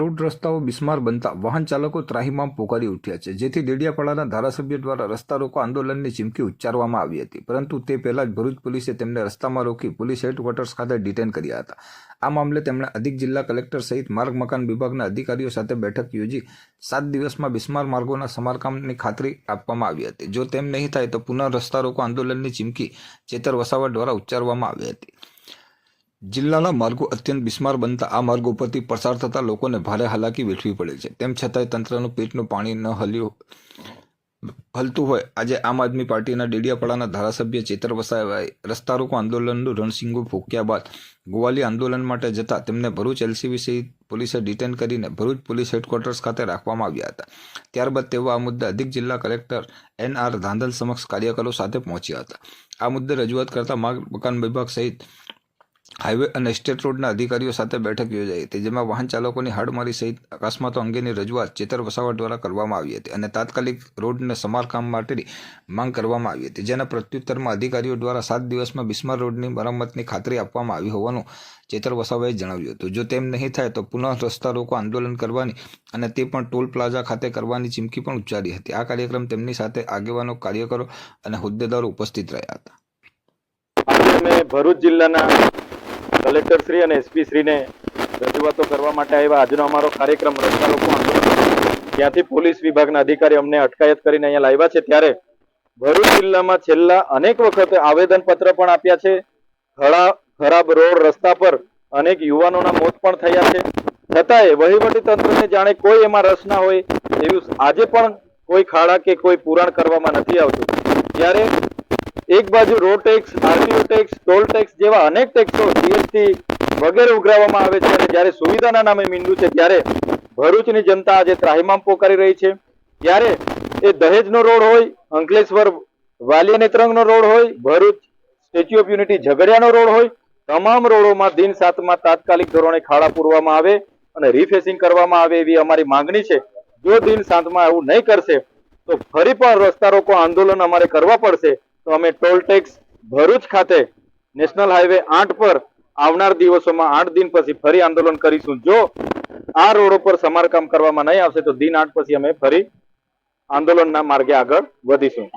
Road રસ્તાઓ બિસ્માર બનતા વાહન ચાલકો ત્રાહીમામ પોકારી ઉઠ્યા છે. જેથી દેડિયાપાડાના ધારાસભ્ય દ્વારા રસ્તા રોકો આંદોલનની ચીમકી ઉચ્ચારવામાં આવી હતી. પરંતુ તે પહેલા જ ભરૂચ પોલીસે તેમને રસ્તામાં રોકી પોલીસ હેડક્વાર્ટર્સ ખાતે ડિટેન કર્યા હતા. આ મામલે તેમણે અધિક જિલ્લા કલેક્ટર સહિત માર્ગ મકાન વિભાગના અધિકારીઓ સાથે બેઠક યોજી સાત દિવસમાં બિસ્માર માર્ગોના સમારકામની ખાતરી આપવામાં આવી હતી. જો તેમ નહીં થાય તો પુનઃ રસ્તા રોકો આંદોલનની ચીમકી ચેતર વસાવટ દ્વારા ઉચ્ચારવામાં આવી હતી. જિલ્લાના માર્ગો અત્યંત બિસ્માર બનતા આ માર્ગો પરથી પસાર થતા લોકોને ભારે હાલાકી વેઠવી પડે છે. તેમ છતાંય તંત્રનું પેટનું પાણી ન હલ્યું હલતું હોય, આજે આમ આદમી પાર્ટીના ડેડિયાપાડાના ધારાસભ્ય ચેતર વસાવાએ રસ્તા રોકો આંદોલનનું રણસિંગો ફૂંક્યા બાદ ગોવાલી આંદોલન માટે જતા તેમને ભરૂચ એલસીબી સહિત પોલીસે ડિટેન કરીને ભરૂચ પોલીસ હેડક્વાર્ટર્સ ખાતે રાખવામાં આવ્યા હતા. ત્યારબાદ તેઓ આ મુદ્દે અધિક જિલ્લા કલેક્ટર એન આર ધાંધલ સમક્ષ કાર્યકરો સાથે પહોંચ્યા હતા. આ મુદ્દે રજૂઆત કરતા માર્ગ મકાન વિભાગ સહિત હાઈવે અને સ્ટેટ રોડના અધિકારીઓ સાથે બેઠક યોજાઈ હતી, જેમાં વાહન ચાલકોની હાડમારી સહિત અકસ્માતો અંગેની રજૂઆત ચેતર વસાવટ દ્વારા કરવામાં આવી હતી અને તાત્કાલિક રોડને સમારકામ માટેની માંગ કરવામાં આવી હતી, જેના પ્રત્યુત્તરમાં અધિકારીઓ દ્વારા સાત દિવસમાં બિસ્માર રોડની મરમ્મતની ખાતરી આપવામાં આવી હોવાનું ચેતર વસાવાએ જણાવ્યું હતું. જો તેમ નહીં થાય તો પુનઃ રસ્તા રોકો આંદોલન કરવાની અને તે પણ ટોલ પ્લાઝા ખાતે કરવાની ચીમકી પણ ઉચ્ચારી હતી. આ કાર્યક્રમ તેમની સાથે આગેવાનો, કાર્યકરો અને હોદ્દેદારો ઉપસ્થિત રહ્યા હતા. ભરૂચ જિલ્લાના કલેક્ટર શ્રી અને એસપી શ્રીને રજૂઆતો કરવા માટે આવ્યા. આજનો અમારો કાર્યક્રમ રસ્તા લોકો ત્યાંથી પોલીસ વિભાગના અધિકારી અમને અટકાયત કરીને અહીંયા લાવ્યા છે. ત્યારે ભરૂચ જિલ્લામાં છેલ્લા અનેક વખત આવેદન પત્ર પણ આપ્યા છે. ખડા ખરાબ રોડ રસ્તા પર અનેક યુવાનોના મોત પણ થયા છે. છતાંય વહીવટી તંત્રને જાણે કોઈ એમાં રસ ના હોય, એવું આજે પણ કોઈ ખાડા કે કોઈ પુરાણ કરવામાં નથી આવતું. ત્યારે એક બાજુ road tax RTO tax toll tax જેવા અનેક ટેક્સો જીએસટી વગેરે ઉઘરાવવામાં આવે છે અને જ્યારે સુવિધાના નામે મીંડું છે, ત્યારે ભરૂચની જનતા આજે ત્રાહિમામ પોકારી રહી છે. ત્યારે એ દહેજનો રોડ હોય, અંકલેશ્વર વાલી અને ત્રંગનો રોડ હોય, ભરૂચ સ્ટેચ્યુ ઓફ યુનિટી ઝઘડિયાનો રોડ હોય, તમામ રોડોમાં દિન સાતમાં તાત્કાલિક ધોરણે ખાડા પૂરવામાં આવે અને રિફેસિંગ કરવામાં આવે એવી અમારી માંગણી છે. જો દિન સાતમાં એવું નહીં કરશે, તો ફરી પણ રસ્તા રોકો આંદોલન અમારે કરવા પડશે. તો અમે ટોલ ટેક્સ ભરૂચ ખાતે નેશનલ હાઈવે આઠ પર આવનાર દિવસોમાં આઠ દિન પછી ફરી આંદોલન કરીશું. જો આ રોડો પર સમારકામ કરવામાં નહીં આવશે, તો દિન આઠ પછી અમે ફરી આંદોલનના માર્ગે આગળ વધીશું.